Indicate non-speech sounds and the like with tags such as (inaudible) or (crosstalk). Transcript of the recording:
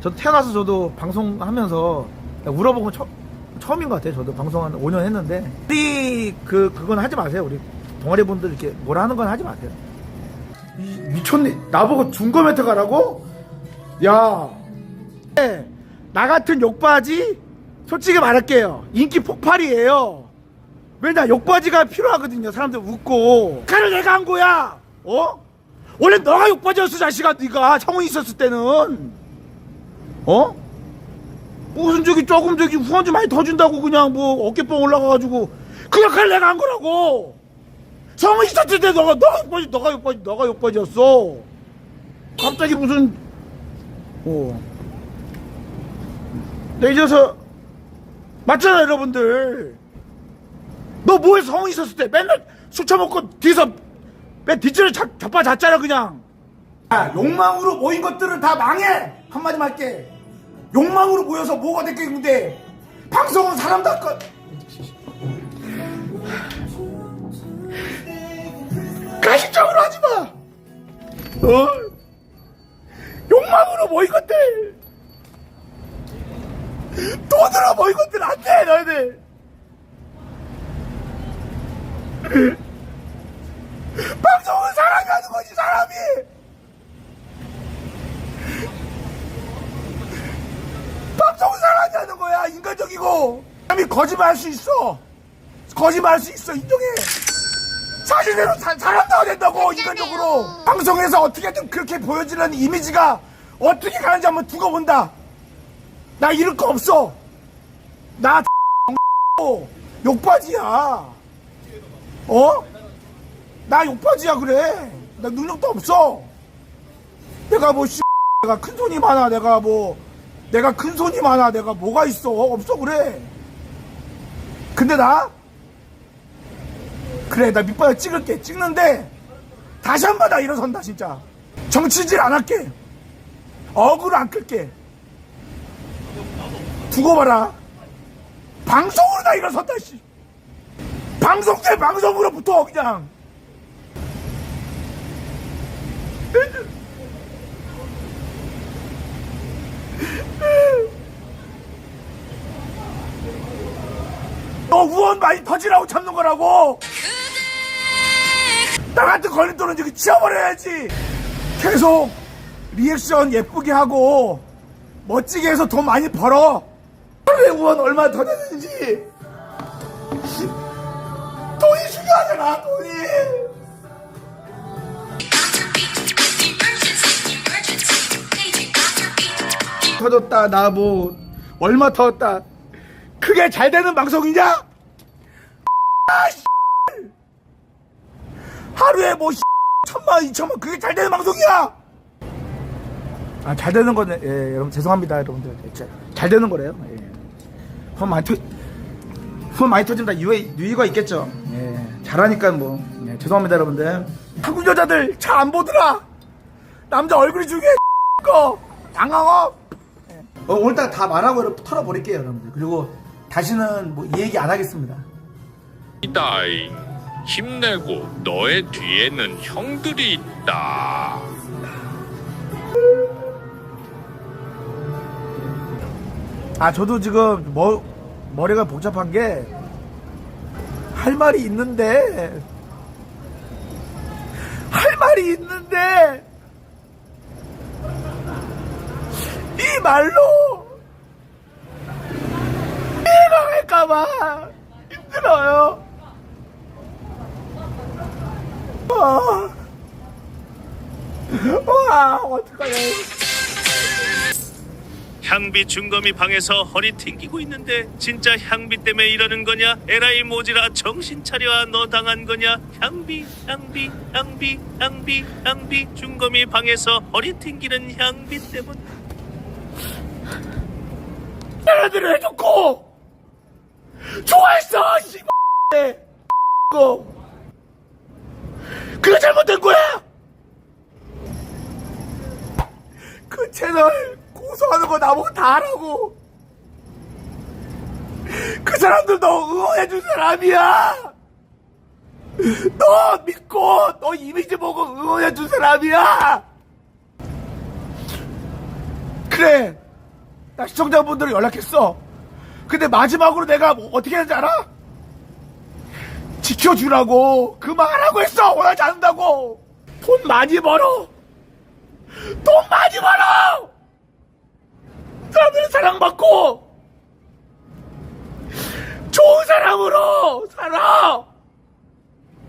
저도 태어나서 저도 방송하면서 울어본 건 처, 처음인 것 같아요. 저도 방송 한 5년 했는데 우리 그 그건 하지 마세요. 우리 동아리 분들 이렇게 뭐라 하는 건 하지 마세요. 이, 미쳤네. 나보고 중고 멘트 가라고? 야, 네, 나 같은 욕바지 솔직히 말할게요. 인기 폭발이에요. 왜냐 욕바지가 필요하거든요. 사람들 웃고. 칼을 내가 한 거야. 어? 원래 너가 욕바지였어 자식아. 네가 성훈이 있었을 때는. 어? 무슨 저기 조금 저기 후원지 많이 터준다고 그냥 뭐 어깨뽕 올라가가지고 그 역할 내가 한 거라고. 성훈이 있었을 때 너가 너가 욕바지 너가 욕바지 너가 욕바지였어. 갑자기 무슨 어. 내 이제서 맞잖아 여러분들. 너 뭐해 성훈이 있었을 때 맨날 술 처먹고 뒤에서 맨 잡, 잡아 잤잖아 그냥 야, 욕망으로 모인 것들은 다 망해 한마디만 할게 욕망으로 모여서 뭐가 됐겠는데 방송은 사람답고 가식적으로 하지 마. 어? 욕망으로 모인 것들 돈으로 모인 것들 안 돼 너희들 방송은 사람이 하는 거지 사람이 방송은 사람이 하는 거야 인간적이고 사람이 거짓말할 수 있어. 거짓말할 수 있어 인정해 사, 사람 나와야 된다고 인간적으로. 방송에서 어떻게든 그렇게 보여지는 이미지가 어떻게 가는지 한번 두고 본다. 나 이럴 거 없어. 나 (laughs) 욕바지야. 어? 나 욕바지야 그래. 나 능력도 없어. 내가 뭐 씨, 내가 큰 손이 많아. 내가 뭐 내가 큰 손이 많아 내가 뭐가 있어? 없어? 그래. 근데 나? 그래 나 밑바닥 찍을게. 찍는데 다시 한 번 나 일어선다 진짜. 정치질 안 할게. 어그로 안 끌게. 두고 봐라. 방송으로 나 일어선다 씨. 방송 때 방송으로부터 그냥 너 후원 많이 터지라고 참는 거라고. 나 같은 걸림돌은 저기 치워버려야지. 계속 리액션 예쁘게 하고 멋지게 해서 돈 많이 벌어. 하루에 후원 얼마 더 되는지. 돈이 중요하잖아 돈이. 터졌다 나 뭐 얼마 터졌다 그게 잘 되는 방송이냐? 아, 씨. 하루에 뭐 씨, 천만 이천만 그게 잘 되는 방송이야! 아 잘 되는 거네. 예 여러분 죄송합니다 여러분들. 예, 잘 되는 거래요. 예. 후원 많이 터 후원 많이 터진다. 유의, 유의가 있겠죠. 예 잘하니까 뭐. 예, 죄송합니다 여러분들. 한국 여자들 잘 안 보더라. 남자 얼굴이 중요해 (laughs) 거. 양강어 어, 오늘따라 다 말하고 털어버릴게요 여러분들. 그리고 다시는 뭐이 얘기 안 하겠습니다 이다이 힘내고 너의 뒤에는 형들이 있다. 아 저도 지금 머, 머리가 복잡한 게 할 말이 있는데 할 말이 있는데 이 말로 할까봐. 힘들어요. 아, 와 어떡하냐. 향비 중검이 방에서 허리 튕기고 있는데 진짜 향비 때문에 이러는 거냐? 에라이 모지라 정신 차려. 너 당한 거냐? 향비 향비 향비 향비 향비. 중검이 방에서 허리 튕기는 향비 때문 얘네들을 해줬고 좋아했어 씨발. 거. 그거 잘못된 거야? 그 채널 고소하는 거 나보고 다 하라고. 그 사람들 너 응원해준 사람이야. 너 믿고 너 이미지 보고 응원해준 사람이야. 그래. 나 시청자분들 연락했어. 근데 마지막으로 내가 뭐 어떻게 했는지 알아? 지켜주라고. 그만하라고 했어. 원하지 않는다고. 돈 많이 벌어. 돈 많이 벌어. 사람들이 사랑받고